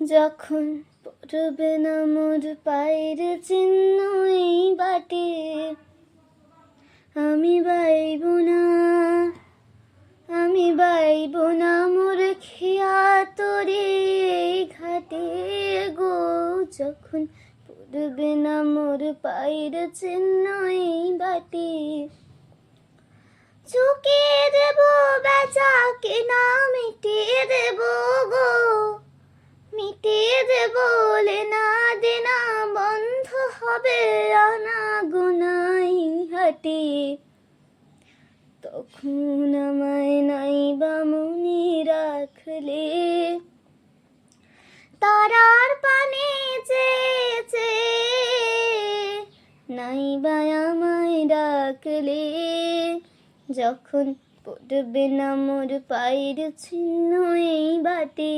যখন পড়বে না মোর পায়ের চিহ্ন এই বাটে, আমি বাইব না, আমি বাইব না মোর খেয়া তোরে এই ঘাটে গো। যখন পড়বে না মোর পায়ের চিহ্ন এই বাটে মিটিয়ে দেব লেনা দেনা বন্ধ হবে আনা গুনাই হাটে। তখন আমায় নাই বা মনে রাখলে, তারার পানে চেয়েছে। নাই বা আমায় ডাকলে, যখন পড়বে না মোর পায়ের ছিন্ন এই বাটে।